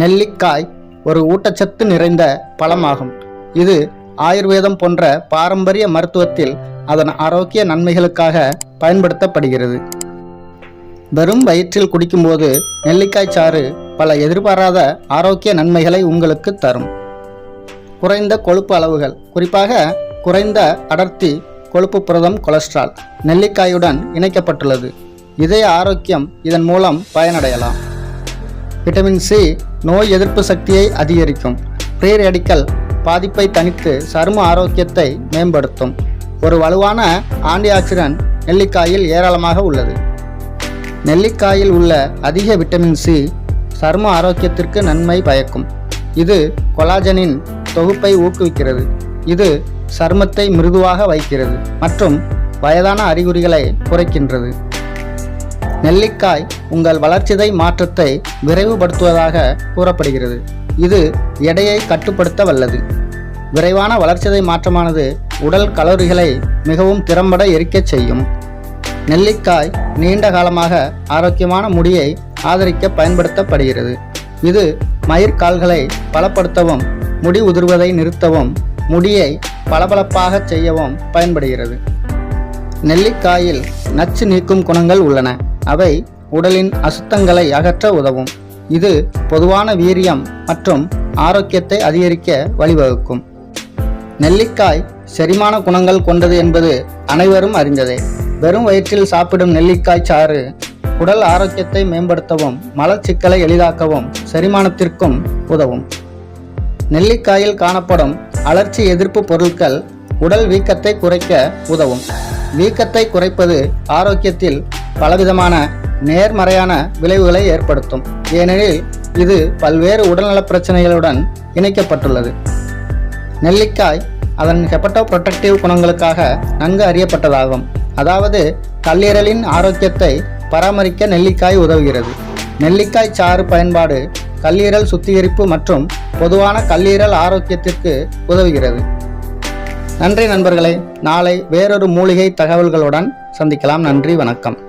நெல்லிக்காய் ஒரு ஊட்டச்சத்து நிறைந்த பழமாகும். இது ஆயுர்வேதம் போன்ற பாரம்பரிய மருத்துவத்தில் அதன் ஆரோக்கிய நன்மைகளுக்காக பயன்படுத்தப்படுகிறது. வெறும் வயிற்றில் குடிக்கும்போது நெல்லிக்காய் சாறு பல எதிர்பாராத ஆரோக்கிய நன்மைகளை உங்களுக்கு தரும். குறைந்த கொழுப்பு அளவுகள் குறிப்பாக குறைந்த அடர்த்தி கொழுப்பு புரதம் கொலஸ்ட்ரால் நெல்லிக்காயுடன் இணைக்கப்பட்டுள்ளது. இதய ஆரோக்கியம் இதன் மூலம் பயனடையலாம். விட்டமின் சி நோய் எதிர்ப்பு சக்தியை அதிகரிக்கும். ஃப்ரீ ரெடிக்கல் பாதிப்பை தணித்து சரும ஆரோக்கியத்தை மேம்படுத்தும். ஒரு வலுவான ஆன்டிஆக்சிடென்ட் நெல்லிக்காயில் ஏராளமாக உள்ளது. நெல்லிக்காயில் உள்ள அதிக விட்டமின் சி சரும ஆரோக்கியத்திற்கு நன்மை பயக்கும். இது கொலாஜனின் தொகுப்பை ஊக்குவிக்கிறது. இது சருமத்தை மிருதுவாக வைக்கிறது மற்றும் வயதான அறிகுறிகளை குறைக்கின்றது. நெல்லிக்காய் உங்கள் வளர்ச்சிதை மாற்றத்தை விரைவுபடுத்துவதாக கூறப்படுகிறது. இது எடையை கட்டுப்படுத்த வல்லது விரைவான வளர்ச்சிதை மாற்றமானது உடல் கலோரிகளை மிகவும் திறம்பட எரிக்கச் செய்யும். நெல்லிக்காய் நீண்ட காலமாக ஆரோக்கியமான முடியை ஆதரிக்க பயன்படுத்தப்படுகிறது. இது மயிர்கால்களை பலப்படுத்தவும் முடி உதிர்வதை நிறுத்தவும் முடியை பளபளப்பாக செய்யவும் பயன்படுகிறது. நெல்லிக்காயில் நச்சு நீக்கும் குணங்கள் உள்ளன. அவை உடலின் அசுத்தங்களை அகற்ற உதவும். இது பொதுவான வீரியம் மற்றும் ஆரோக்கியத்தை அதிகரிக்க வழிவகுக்கும். நெல்லிக்காய் செரிமான குணங்கள் கொண்டது என்பது அனைவரும் அறிந்ததே. வெறும் வயிற்றில் சாப்பிடும் நெல்லிக்காய் சாறு உடல் ஆரோக்கியத்தை மேம்படுத்தவும் மலச்சிக்கலை எளிதாக்கவும் செரிமானத்திற்கும் உதவும். நெல்லிக்காயில் காணப்படும் அலர்ச்சி எதிர்ப்பு பொருட்கள் உடல் வீக்கத்தை குறைக்க உதவும். வீக்கத்தை குறைப்பது ஆரோக்கியத்தில் பலவிதமான நேர்மறையான விளைவுகளை ஏற்படுத்தும். ஏனெனில் இது பல்வேறு உடல்நலப் பிரச்சனைகளுடன் இணைக்கப்பட்டுள்ளது. நெல்லிக்காய் அதன் ஹெப்படோ புரொடெக்டிவ் குணங்களுக்காக நன்கு அறியப்பட்டதாகும். அதாவது கல்லீரலின் ஆரோக்கியத்தை பராமரிக்க நெல்லிக்காய் உதவுகிறது. நெல்லிக்காய் சாறு பயன்பாடு கல்லீரல் சுத்திகரிப்பு மற்றும் பொதுவான கல்லீரல் ஆரோக்கியத்திற்கு உதவுகிறது. நன்றி நண்பர்களே. நாளை வேறொரு மூலிகை தகவல்களுடன் சந்திக்கலாம். நன்றி வணக்கம்.